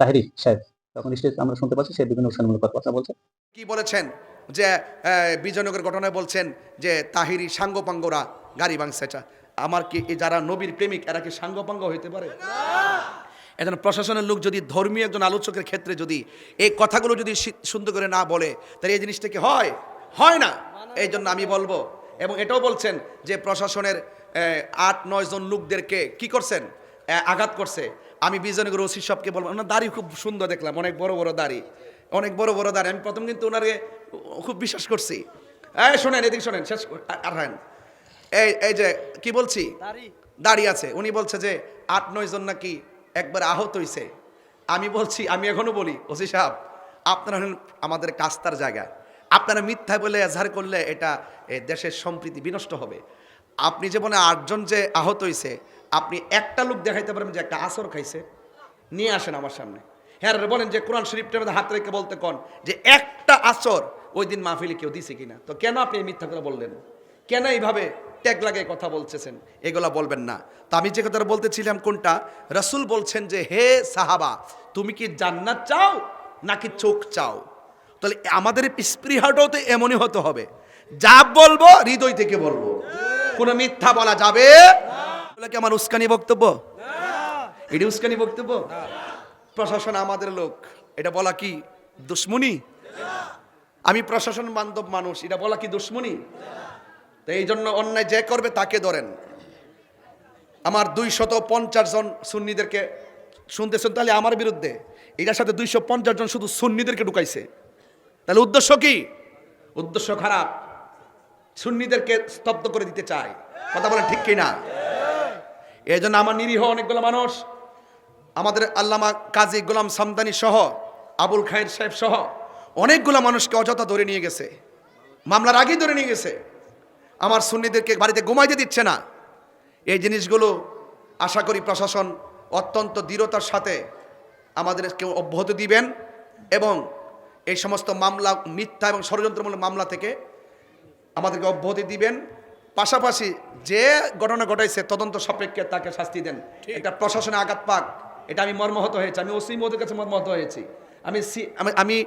তাহেরি সাহেব তখন স্টেজ আমরা শুনতে পাচ্ছি সে বিভিন্ন উৎসাহমূলক কথা বলছে। কি বলেছেন? যে বিজয়নগর ঘটনায় বলছেন যে তাহিরি সাঙ্গপাঙ্গরা গাড়ি ভাঙছে এটা আমার কি যারা নবীর প্রেমিক এরা কি সাঙ্গপাঙ্গ হইতে পারে? একজন প্রশাসনের লোক যদি ধর্মীয় একজন আলোচকের ক্ষেত্রে যদি এই কথাগুলো যদি সুন্দর করে না বলে তাহলে এই জিনিসটা কি হয়? হয় না। এই জন্য আমি বলব এবং এটাও বলছেন যে প্রশাসনের আহ, আট নয় জন লোকদেরকে কি করছেন? আঘাত করছে। আমি বিজয়নগর ওসি সবকে বলব ওনার দাড়ি খুব সুন্দর দেখলাম অনেক বড় বড় দাড়ি অনেক বড় বড় দাড়ি। আমি প্রথম কিন্তু ওনারে খুব বিশ্বাস করছি। এই শোনেন এদিকে শোনেন শেষ আর- হ্যাঁ এই এই যে কি বলছি? দাঁড়িয়ে আছে। উনি বলছে যে আট নয় জন নাকি একবার আহত হইছে। আমি বলছি আমি এখনও বলি ওসি সাহেব আপনারা হলেন আমাদের কাস্তার জায়গা। আপনারা মিথ্যা বলে এজাহার করলে এটা দেশের সম্প্রীতি বিনষ্ট হবে। আপনি যে বলে আটজন যে আহত হইছে আপনি একটা লোক দেখাইতে পারবেন যে একটা আসর খাইছে, নিয়ে আসেন আমার সামনে। হ্যাঁ বলেন যে কোরআন শরীফটার মধ্যে হাত রেখে বলতে কন যে একটা আসর ওই দিন মাহফিলে কেউ দিছে কিনা। তো কেন আপনি মিথ্যা করে বললেন? কেন এইভাবে ট্যাগ লাগিয়ে কথা বলতেছেন? এগুলা বলবেন না। তো আমি যে কথাটা বলতেছিলাম কোনটা? রসুল বলছেন যে, হে সাহাবা, তুমি কি জান্নাত চাও নাকি চোখ চাও? তাহলে আমাদের স্পৃহাটাও তো এমনই হতে হবে। যা বলব, হৃদয় থেকে বলব। কোনো মিথ্যা বলা যাবে বলে কি আমার উস্কানি বক্তব্য? এটি উস্কানি বক্তব্য? প্রশাসন আমাদের লোক। এটা বলা কি দুশ্মনী? আমি প্রশাসন বান্ধব মানুষ, এটা বলা কি দুশ্মনী? তো এই জন্য অন্যায় যে করবে তাকে ধরেন। আমার দুই শত পঞ্চাশ জন সুন্নিদেরকে শুনতেছেন, তাহলে আমার বিরুদ্ধে। এটার সাথে দুইশো পঞ্চাশ জন শুধু সুন্নিদেরকে ঢুকাইছে। তাহলে উদ্দেশ্য কি? উদ্দেশ্য খারাপ। সুন্নিদেরকে স্তব্ধ করে দিতে চায়। কথা বলে ঠিক কিনা? এই জন্য আমার নিরীহ অনেকগুলো মানুষ, আমাদের আল্লামা কাজী গোলাম সামদানি সহ, আবুল খায়ের সাহেব সহ অনেকগুলো মানুষকে অযথা ধরে নিয়ে গেছে, মামলার আগেই ধরে নিয়ে গেছে। আমার সুন্নিদেরকে বাড়িতে ঘুমাইতে দিচ্ছে না। এই জিনিসগুলো আশা করি প্রশাসন অত্যন্ত দৃঢ়তার সাথে আমাদেরকে অব্যাহত দিবেন এবং এই সমস্ত মামলা, মিথ্যা এবং ষড়যন্ত্রমূলক মামলা থেকে আমাদেরকে অব্যাহতি দিবেন। পাশাপাশি যে ঘটনা ঘটাইছে তদন্ত সাপেক্ষে তাকে শাস্তি দেন। এটা প্রশাসনে আঘাত পাক এটা আমি মর্মহত হয়েছি আমি ওসি মহোদয়ের কাছে মর্মহত হয়েছি। আমি সি আমি- আমি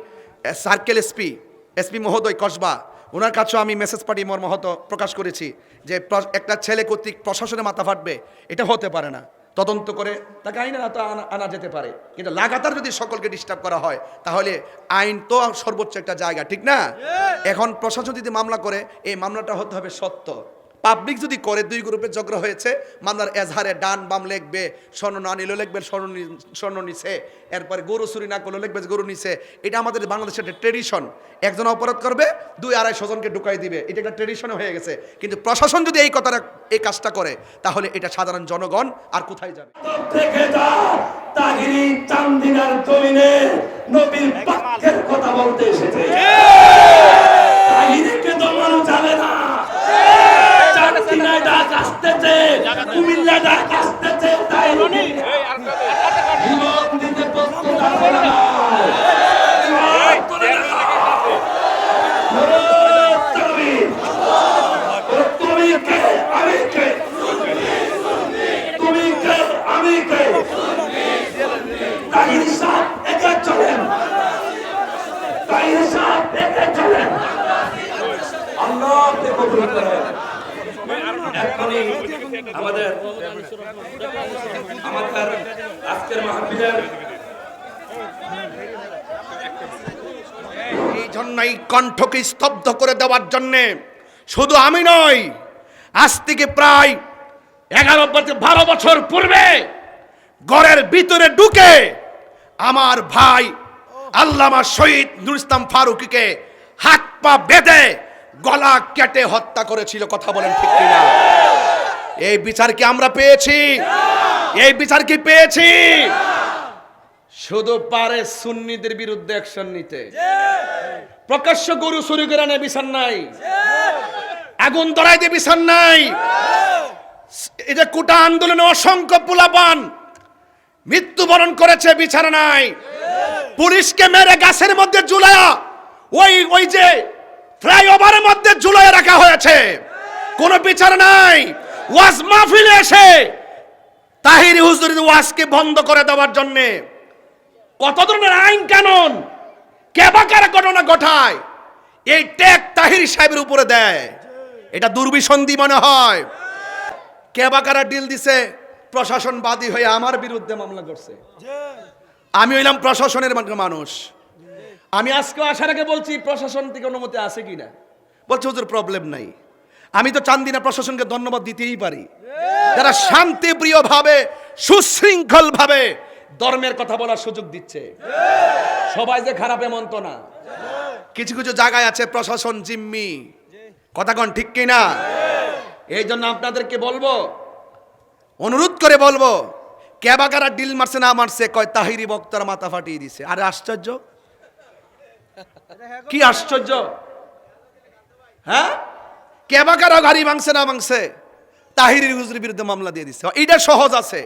সার্কেল এসপি এসপি মহোদয় কসবা ওনার কাছেও আমি মেসেজ পাঠিয়ে মর্মহত প্রকাশ করেছি যে একটা ছেলে কর্তৃক প্রশাসনে মাথা ফাটবে এটা হতে পারে না। তদন্ত করে তাকে আইনের আওতা আনা আনা যেতে পারে। কিন্তু লাগাতার যদি সকলকে ডিস্টার্ব করা হয় তাহলে আইন তো সর্বোচ্চ একটা জায়গা ঠিক না? এখন প্রশাসন যদি মামলা করে এই মামলাটা হতে হবে সত্য। পাবলিক যদি করে, দুই গ্রুপে ঝগড়া হয়েছে, মামলার এজাহারে ডান বাম লিখবে, স্বর্ণ না নিলেও লিখবে, স্বর্ণ স্বর্ণ নিছে, এরপরে গরু চুরি না করলেও লিখবে গরু নিছে। এটা আমাদের বাংলাদেশের একটা ট্রেডিশন একজন অপরাধ করবে, দুই আড়াইশো জনকে ঢুকাই দিবে। এটা একটা ট্রেডিশন হয়ে গেছে। কিন্তু প্রশাসন যদি এই কথাটা, এই কাজটা করে, তাহলে এটা সাধারণ জনগণ আর কোথায় যাবে? নবীর পক্ষের কথা বলতে এসেছে তাহিরিকে দমানো যাবে না চান্দিনায় ডাক আসতেছে কুমিল্লা ডাক আসতেছে তাই জীবন দিতে প্রস্তুত আছে না জীবন তুলে নাও। নারে তাকবীর। তুমি কে আমি কে তুমি কে আমি কে তাহির সাহেব একে চলেন তাহির সাহেব একে চলেন আল্লাহ কবুল করেন এখনই আমাদের আমাদের আজকের মাহফিলের এই জন্য এই কণ্ঠকে স্তব্ধ করে দেওয়ার জন্যে শুধু আমি নই, আজ থেকে প্রায় এগারো বছর, বারো বছর পূর্বে ঘরের ভিতরে ঢুকে আমার ভাই আল্লামা শহীদ নুর ইসলাম ফারুকিকে হাত পা বেঁধে গলা কেটে হত্যা করেছিল, কথা বলেন ঠিক কিনা? এই বিচার কি আমরা পেয়েছি? এই বিচার কি পেয়েছি? শুধু পারে সুন্নিদের বিরুদ্ধে অ্যাকশন নিতে। প্রকাশ্য গরু চুরি করে আনে বিচার নাই। আগুন ধরাই দিয়ে বিচার নাই। এই যে কোটা আন্দোলনে অসংখ্য পোলাপান মৃত্যুবরণ করেছে বিচার নাই। পুলিশকে মেরে গাছের মধ্যে ঝুলায়া ওই ওই যে ফ্লাইওভারের মধ্যে ঝুলাইয়া রাখা হয়েছে। কোনো বিচার নাই। ওয়াজ মাহফিলে এসে তাহির হুজুরের ওয়াজকে বন্ধ করে দেওয়ার জন্যে কত ধরনের আইন কানুন? কে বা কারা ঘটনা ঘটায়? এই ট্যাগ তাহির সাহেবের উপরে দেয়। এটা দুর্বিসন্ধি মনে হয়। কে বা কারা ডিল দিছে? প্রশাসন বাদী হয়ে আমার বিরুদ্ধে মামলা করছে। আমি হইলাম প্রশাসনের মান- মানুষ। আমি আজকে আসার আগে বলছি, প্রশাসন থেকে অনুমতি আছে কিনা? বলছে ওদের প্রবলেম নাই। আমি তো চান্দিনা প্রশাসনকে ধন্যবাদ দিতেই পারি। যারা শান্তিপ্রিয় ভাবে সুশৃঙ্খল ভাবে ধর্মের কথা বলার সুযোগ দিচ্ছে। সবাই যে খারাপ এমন তো না। কিছু কিছু জায়গায় আছে প্রশাসন জিম্মি। কথা কন ঠিক কিনা? এই জন্য আপনাদেরকে বলব অনুরোধ করে বলব ক্যাবাকারা ডিল মারছে না মারছে কয় তাহিরি বক্তার মাথা ফাটিয়ে দিছে। আরে আশ্চর্য। কি আশ্চর্য। হ্যাঁ? ক্যাবাকারা গাড়ি মাংসে না মাংসে তাহিরি হুজুরের বিরুদ্ধে মামলা দিয়ে দিচ্ছে এইটা সহজ আছে।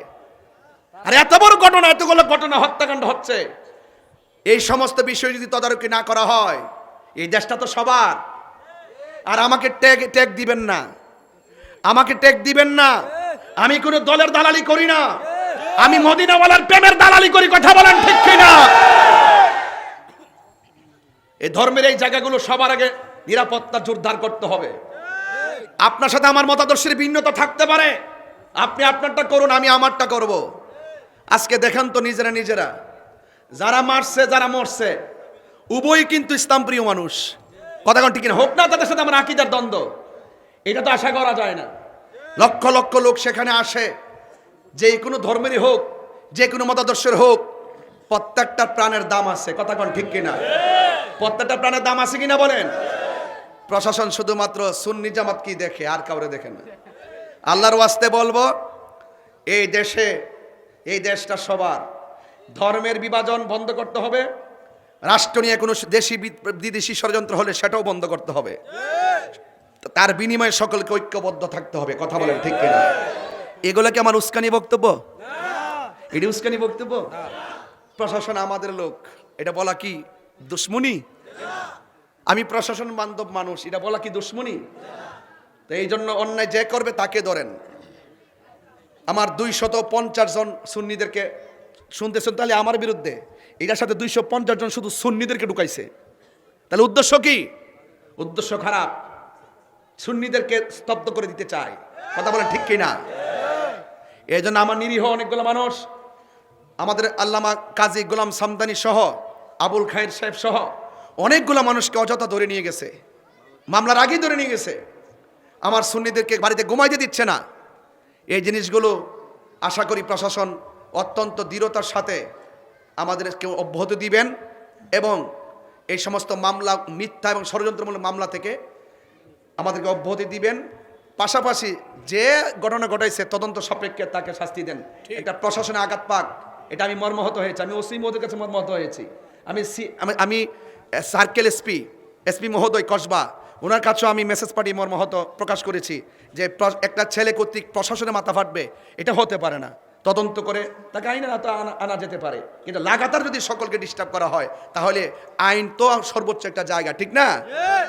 আর এত বড় ঘটনা এতগুলো ঘটনা, হত্যাকাণ্ড হচ্ছে। এই সমস্ত বিষয় যদি তদারকি না করা হয়, এই দেশটা তো সবার। আর আমাকে ট্যাগ ট্যাগ দিবেন না। আমাকে ট্যাগ দিবেন না। আমি কোনো দলের দালালি করি না। আমি মদিনাওয়ালার প্রেমের দালালি করি, কথা বলেন ঠিক কিনা? এই ধর্মের এই জায়গাগুলো সবার আগে নিরাপত্তা জোরদার করতে হবে। আপনার সাথে আমার মতাদর্শের ভিন্নতা থাকতে পারে। আপনি আপনারটা করুন, আমি আমারটা করব। আজকে দেখেন তো নিজেরা নিজেরা। যারা মারছে, যারা মরছে, উভয়ই কিন্তু ইসলাম প্রিয় মানুষ। কথা কোন ঠিক না হোক না তাদের সাথে আমার আকিদার দ্বন্দ্ব। এটা তো আশা করা যায় না। লক্ষ লক্ষ লোক সেখানে আসে। যে কোনো ধর্মেরই হোক, যে কোনো মতাদর্শের হোক, প্রত্যেকটা প্রাণের দাম আছে। কথা কোন ঠিক কিনা? প্রত্যেকটা প্রাণের দাম আছে কিনা বলেন? প্রশাসন শুধুমাত্র সুন্নি জামাত কি দেখে, আর কাউরে দেখে না। আল্লাহর ওয়াস্তে বলব, এই দেশে এই দেশটা সবার। ধর্মের বিভাজন বন্ধ করতে হবে। রাষ্ট্র নিয়ে কোনো দেশি বিদেশি ষড়যন্ত্র হলে সেটাও বন্ধ করতে হবে। তার বিনিময়ে সকলকে ঐক্যবদ্ধ থাকতে হবে কথা বলেন ঠিক কিনা? এগুলো কি আমার উস্কানি বক্তব্য? এটি উস্কানি বক্তব্য? প্রশাসন আমাদের লোক। এটা বলা কি দুশ্মনী? আমি প্রশাসন বান্ধব মানুষ এটা বলা কি দুশ্মনী? তো এই জন্য অন্যায় যে করবে তাকে ধরেন। আমার দুইশত পঞ্চাশ জন সুন্নিদেরকে শুনতেছেন, তাহলে আমার বিরুদ্ধে। এটার সাথে দুইশো পঞ্চাশ জন শুধু সুন্নিদেরকে ঢুকাইছে। তাহলে উদ্দেশ্য কি? উদ্দেশ্য খারাপ। সুন্নিদেরকে স্তব্ধ করে দিতে চায়। কথা বলেন ঠিক কিনা? এই জন্য আমার নিরীহ অনেকগুলো মানুষ, আমাদের আল্লামা কাজী গোলাম সামদানি সহ, আবুল খায়ের সাহেব সহ, অনেকগুলো মানুষকে অযথা ধরে নিয়ে গেছে। মামলার আগেই ধরে নিয়ে গেছে। আমার সুন্নিদেরকে বাড়িতে ঘুমাইতে দিচ্ছে না। জিনিসগুলো আশা করি প্রশাসন অত্যন্ত দৃঢ়তার সাথে আমাদেরকে অব্যাহত দিবেন এবং এই সমস্ত মামলা মিথ্যা এবং ষড়যন্ত্রমূলক মামলা থেকে আমাদেরকে অব্যাহতি দিবেন। পাশাপাশি যে ঘটনা ঘটাইছে তদন্ত সাপেক্ষে তাকে শাস্তি দেন। এটা প্রশাসনে আঘাত পাক এটা আমি মর্মাহত হয়েছি। আমি ওসি মহোদয়ের কাছে মর্মাহত হয়েছি। আমি সি- আমি- আমি সার্কেল এসপি এসপি মহোদয় কসবা ওনার কাছেও আমি মেসেজ পাঠিয়ে মর্মাহত প্রকাশ করেছি যে একটা ছেলে কর্তৃক প্রশাসনে মাথা ফাটবে এটা হতে পারে না। তদন্ত করে তাকে আইনে আনা- আনা যেতে পারে। কিন্তু লাগাতার যদি সকলকে ডিস্টার্ব করা হয় তাহলে আইন তো সর্বোচ্চ একটা জায়গা ঠিক না?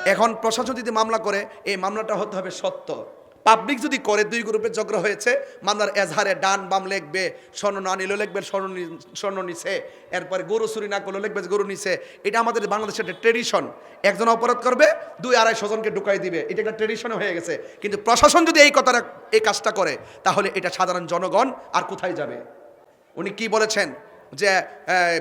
এখন প্রশাসন যদি মামলা করে এই মামলাটা হতে হবে সত্য। পাবলিক যদি করে, দুই গ্রুপে ঝগড়া হয়েছে, মামলার এজহারে ডান বাম লেখবে, স্বর্ণ না নিলেও লিখবে, স্বর্ণ নি- স্বর্ণ নিছে, এরপরে গরু চুরি না করলেও লিখবে গরু নিছে। এটা আমাদের বাংলাদেশের একটা ট্রেডিশন একজন অপরাধ করবে, দুই আড়াই স্বজনকে ঢুকাই দিবে। এটা একটা ট্রেডিশন হয়ে গেছে। কিন্তু প্রশাসন যদি এই কথাটা, এই কাজটা করে, তাহলে এটা সাধারণ জনগণ আর কোথায় যাবে? উনি কি বলেছেন? যে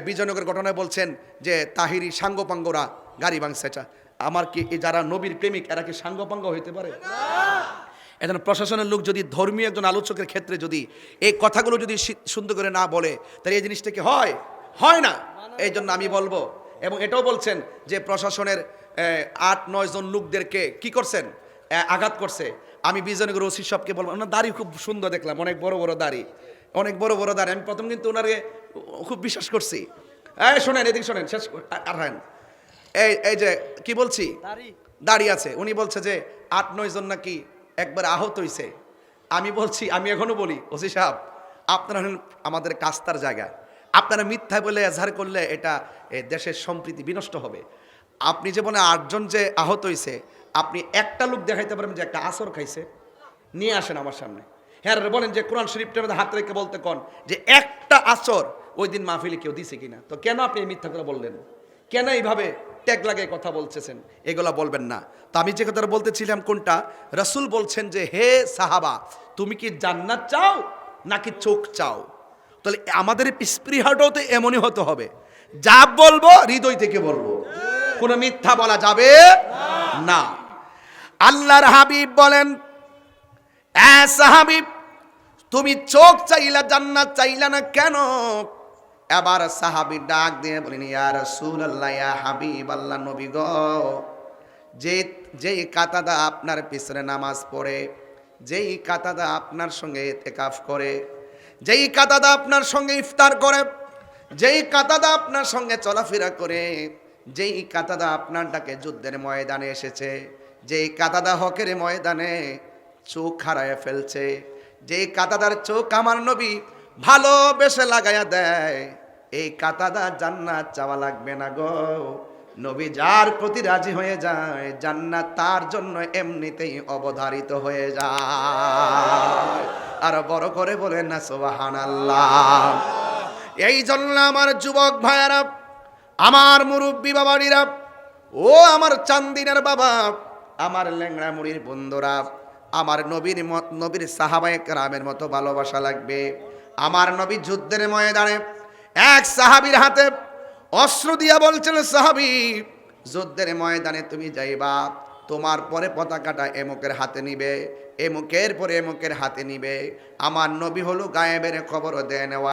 বিজয়নগর ঘটনায় বলছেন যে, তাহিরি সাঙ্গপাঙ্গরা গাড়ি ভাঙছেটা আমার কি যারা নবীর প্রেমিক, এরা কি সাঙ্গপাঙ্গ হইতে পারে? এখন প্রশাসনের লোক যদি ধর্মীয় একজন আলোচকের ক্ষেত্রে যদি এই কথাগুলো যদি সুন্দর করে না বলে তাহলে এই জিনিসটা কি হয়? হয় না। এই জন্য আমি বলব এবং এটাও বলছেন যে প্রশাসনের আট নয় জন লোকদেরকে কি করছেন? আঘাত করছে। আমি বিজয়নগর ওসি সবকে বলব ওনার দাড়ি খুব সুন্দর দেখলাম অনেক বড় বড় দাড়ি অনেক বড় বড় দাড়ি। আমি প্রথম কিন্তু ওনারে খুব বিশ্বাস করছি। এই শোনেন এদিকে শোনেন শেষ আর- এই এই যে কি বলছি? দাঁড়িয়ে আছে। উনি বলছে যে আট নয় জন নাকি একবার আহত হইছে। আমি বলছি, আমি এখনও বলি, ওসি সাহেব, আপনারা হলেন আমাদের কাস্তার জায়গা। আপনারা মিথ্যা বলে এজাহার করলে এটা দেশের সম্প্রীতি বিনষ্ট হবে। আপনি যে বলে আটজন যে আহত হইছে, আপনি একটা লোক দেখাইতে পারবেন যে একটা আসর খাইছে। নিয়ে আসেন আমার সামনে। হ্যাঁ বলেন যে কোরআন শরীফটার মধ্যে হাত রেখে বলতে কন যে একটা আসর ওই দিন মাহফিলে কেউ দিছে কিনা। তো কেন আপনি মিথ্যা করে বললেন? কেন এইভাবে ট্যাগ লাগে কথা বলতেছেন, এগুলা বলবেন না। তো আমি যে কথাটা বলতেছিলাম কোনটা? রসুল বলছেন যে, হে সাহাবা, তুমি কি জান্নাত চাও নাকি চোখ চাও? তাহলে আমাদের স্পৃহাটাও তো এমনই হতে হবে। যা বলব, হৃদয় থেকে বলব। কোনো মিথ্যা বলা যাবে না। আল্লাহর হাবিব বলেন সাহাবিব তুমি চোখ চাইলা জান্নাত চাইলা না কেন? এবার সাহাবি ডাক দিয়ে বলেন, ইয়া রাসূলুল্লাহ, ইয়া হাবিব আল্লাহ নবী গো, যে, যেই কাতাদা আপনার পিছনে নামাজ পড়ে, যেই কাতাদা আপনার সঙ্গে এতেকাফ করে, যেই কাতাদা আপনার সঙ্গে ইফতার করে, যেই কাতাদা আপনার সঙ্গে চলাফেরা করে, যেই কাতাদা আপনার ডাকে যুদ্ধের ময়দানে এসেছে, যেই কাতাদা হকের ময়দানে চোখ হারায় ফেলছে, যেই কাতাদার চোখ আমার নবী ভালোবেসে লাগাইয়া দেয়। এই কাতাদা জান্নাত চাওয়া লাগবে না গো। নবী যার প্রতি রাজি হয়ে যায়, জান্নাত তার জন্য এমনিতেই অবধারিত হয়ে যায়। আর বড় করে বলেন না সোবাহান এই জন্য আমার যুবক ভাইয়ারা, আমার মুরব্বী বাবারিরা ও আমার চান্দিনার বাবা, আমার ল্যাংড়া মুড়ির বন্ধুরা, আমার নবীর নবীর সাহাবায়ে রামের মতো ভালোবাসা লাগবে। আমার নবী যুদ্ধের ময়দানে এক সাহাবির হাতে অস্ত্র দিয়া বলছেন, সাহাবি, যুদ্ধের ময়দানে তুমি যাইবা, তোমার পরে পতাকাটা এমুকের হাতে নিবে, এমুকের পরে এমুকের হাতে নিবে। আমার নবী হলো গায়েবের খবর দেয় নেওয়া।